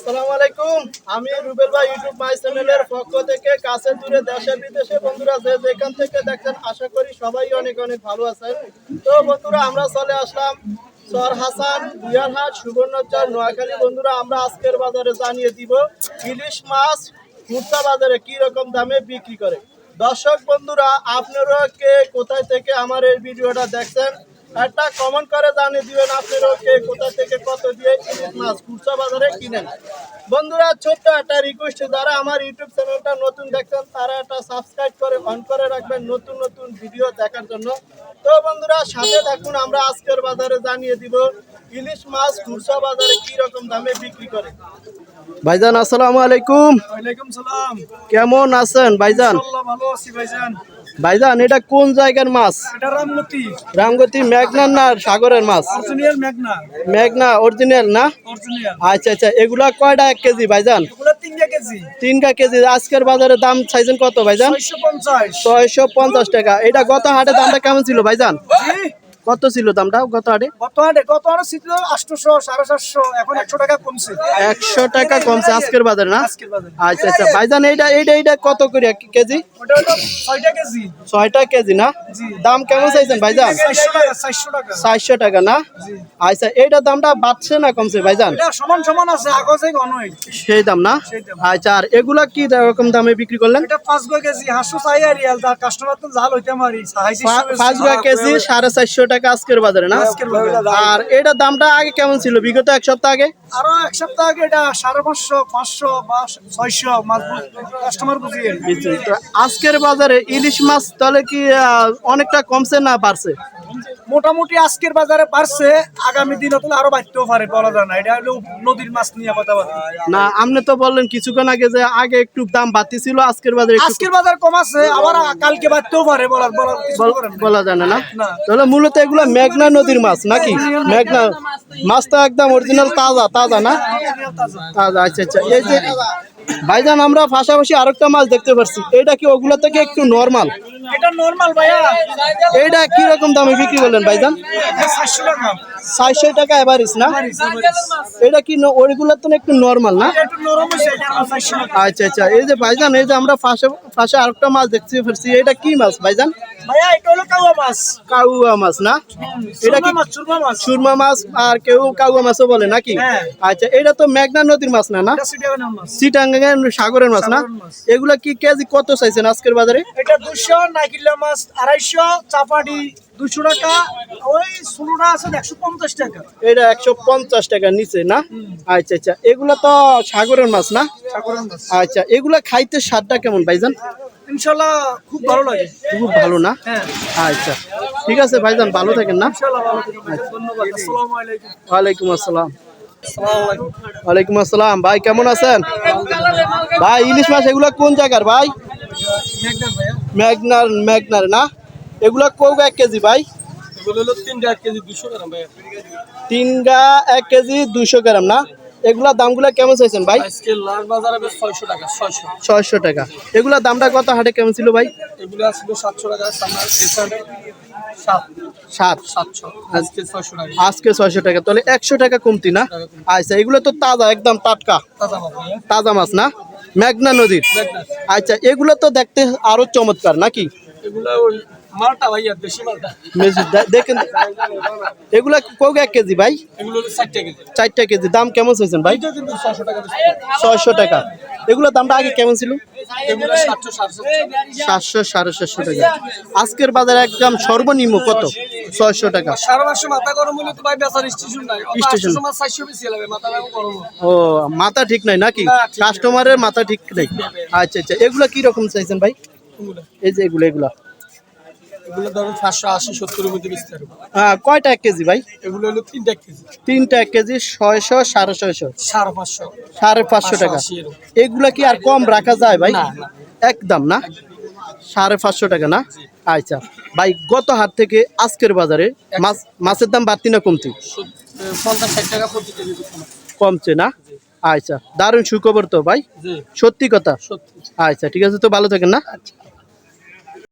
আসসালামু আলাইকুম। আমি রুবেল ভাই ইউটিউব মাই চ্যানেলের পক্ষ থেকে কাছে দূরে দেশে বিদেশে বন্ধুরা যে যেখান থেকে দেখছেন, আশা করি সবাই অনেক অনেক ভালো আছেন। তো বন্ধুরা, আমরা চলে আসলাম সর হাসান বিয়ারহাট সুবর্ণচর, নোয়াখালী। বন্ধুরা, আমরা আজকের বাজারে জানিয়ে দিব, ইলিশ মাছ খুচরা বাজারে কি রকম দামে বিক্রি করে। দর্শক, বন্ধুরা, আপনারা কে কোথায় থেকে আমার এই ভিডিওটা দেখছেন, একটা কমেন্ট করে জানিয়ে দিবেন আপনারা কে কোথা থেকে মাছ খুচরা বাজারে কিনেন। বন্ধুরা ছোট্ট একটা রিকোয়েস্ট যারা আমার ইউটিউব চ্যানেলটা নতুন দেখছেন তারা একটা সাবস্ক্রাইব করে অন করে রাখবেন নতুন নতুন ভিডিও দেখার জন্য। তো বন্ধুরা সাথে থাকুন আমরা আজকের বাজারে জানিয়ে দিব ইলিশ মাছ খুচরা বাজারে কি রকম দামে বিক্রি করে। ভাইজান আসসালামু আলাইকুম। ওয়ালাইকুম সালাম। কেমন আছেন ভাইজান? ভালো আছি ভাইজান। ভাইজান এটা কোন জায়গার মাছ? রামগতি। মেঘনার না সাগরের মাছ? অরিজিনাল মেঘনা। মেঘনা অরিজিনাল না? আচ্ছা আচ্ছা এগুলা কয়টা এক কেজি ভাইজান? তিনটা কেজি। আজকের বাজারে দাম চাইছেন কত ভাইজান? ছয়শো পঞ্চাশ। ছয়শো পঞ্চাশ টাকা। এটা গত হাটে দামটা কেমন ছিল ভাইজান? কত ছিল দামটা? গত হাটে কত আটে কত আটে ছিল আটশোশো সাড়ে চারশো এখন একশো টাকা কমছে। একশো টাকা কমছে আজকের বাজারে না? আচ্ছা আচ্ছা ভাইজান এইটা এইটা এইটা কত করে এক কেজি? ছয়টা কেজি। ছয়টা কেজি না? দাম কেমন চাইছেন ভাইজান? চারশো টাকা না? আচ্ছা এইটার দামটা বাড়ছে না কমছে ভাইজান? সমান সমান আছে ঘনই সেই দাম না? আচ্ছা আর এগুলা কি রকম দামে বিক্রি করলেন? এটা পাঁচ গো কেজি হাঁসশো চাই আর কাস্টমার তো জাল হইতে মারি পাঁচ গুয়া কেজি সাড়ে চারশো টাকা আজকের বাজারে না? আর এটা দামটা আগে কেমন ছিল? বিগত এক সপ্তাহ আগে? আরও এক সপ্তাহ আগে এটা সাড়ে পাঁচশো পাঁচশো বা ছয়শো কাস্টমার বুঝিয়ে আজকের বাজারে ইলিশ মাছ তাহলে কি আহ, অনেকটা কমছে না বাড়ছে? মোটামুটি আজকের বাজারে বাড়ছে আগামী দিন হলে আরও বাড়তেও পারে বলা যায় না। এটা হলো নদীর মাছ নিয়ে কথা বলি। না আপনি তো বললেন কিছুক্ষণ আগে যে আগে একটু দাম বাড়তি ছিল আজকের বাজারে আজকের বাজার কম আছে আবার কালকে বাড়তেও পারে বল-। বলা জানে না না। তাহলে মূলত এগুলো মেঘনা নদীর মাছ নাকি? মেঘনা মাছটা একদম অরিজিনাল তাজা তাজা না? তাজা আচ্ছা আচ্ছা। এই যে ভাইজান আমরা পাশাপাশি আরেকটা মাছ দেখতে পাচ্ছি এটা কি ওগুলো থেকে একটু নর্মাল এটা নরমাল ভাইয়া। এটা কি রকম দামে বিক্রি করলেন ভাইজান? 400 টাকা 400 টাকা এভারেজ না? এটা কি ওইগুলোর তো একটু নরমাল না? একটু নরম হইছে আচ্ছা আচ্ছা। এই যে ভাইজান এই যে আমরা পাশে পাশে আরেকটা মাছ দেখছি ফেরছি। এটা কি মাছ ভাইজান? ভাইয়া এটা হলো কাউয়া মাছ। কাউয়া মাছ না? এটা কি মাছ চুরমা মাছ। চুরমা মাছ আর কেউ কাউয়া মাছও বলে নাকি? হ্যাঁ। আচ্ছা এটা তো মেঘনা নদীর মাছ না না? সিটাঙ্গা সাগরের মাছ না? এগুলা কি কেজি কত চাইছেন আজকের বাজারে? এটা 200 পাইকিল্লা মাছ আড়াইশো চাপাটি দুশো টাকা ওই ষোলোটা আছে একশো পঞ্চাশ টাকা। এটা একশো পঞ্চাশ টাকা নিচে না? আচ্ছা আচ্ছা। এগুলো তো সাগরের মাছ না? আচ্ছা এগুলো খাইতে স্বাদটা কেমন ভাইজান? ইনশাল্লাহ খুব ভালো লাগে। খুব ভালো না? হ্যাঁ। আচ্ছা ঠিক আছে ভাইজান ভালো থাকেন না? আচ্ছা। ওয়ালাইকুম আসসালাম। ওয়ালাইকুম আসসালাম। ভাই কেমন আছেন? ভাই ইলিশ মাছ এগুলো কোন জায়গার ভাই? মেঘনার মেঘনার না? এগুলা কৌ এক কেজি ভাই? তিনটা এক কেজি দুশো গ্রাম না? এগুলা দামগুলা কেমন চাইছেন ভাই? ছয়শো টাকা এগুলা দামটা কত হাটে কেমন ছিল ভাই? আজকে ছয়শো টাকা। আজকে ছয়শো টাকা তাহলে একশো টাকা কমতি না? আচ্ছা এগুলো তো তাজা একদম টাটকা। তাজা মাছ না? মেঘনা নদীর। আচ্ছা এগুলো তো দেখতে আরও চমৎকার নাকি? এগুলো ওই মালটা ভাইয়া দেশি মালটা। দেখেন। এগুলা কোক এক কেজি ভাই? কেজি। চারটা কেজি। দাম কেমন চাইছেন ভাই? টাকা ছয়শো টাকা। এগুলোর দামটা আগে কেমন ছিল? এগুলো সাতশো সাড়ে সাতশো টাকা। আজকের বাজারে একদম সর্বনিম্ন কত? ছয়শো টাকা। সারা মাসে মাথা গরম হলে তো ভাই বেচার স্টেশন নাই। স্টেশন। মাথা গরম ও মাথা ঠিক নাই নাকি। কাস্টমারের মাথা ঠিক নেই? আচ্ছা আচ্ছা এগুলা কি রকম চাইছেন ভাই? এই যে এগুলো এগুলা। এগুলো ধরুন আশি সত্তরের মধ্যে হ্যাঁ কয়টা এক কেজি ভাই? এগুলো হলো তিনটা কেজি। তিনটা এক কেজি ছয়শো সাড়ে ছয়শো? সাড়ে পাঁচশো। সাড়ে পাঁচশো টাকা। এগুলা কি আর কম রাখা যায় ভাই। একদম না? সাড়ে পাঁচশো টাকা না? আচ্ছা ভাই গত হাট থেকে আজকের বাজারে মাছ মাছের দাম বাড়তি না কমতি। কমছে না? আচ্ছা দারুণ সুখবর তো ভাই। সত্যি কথা। আচ্ছা ঠিক আছে তো ভালো থাকেন না।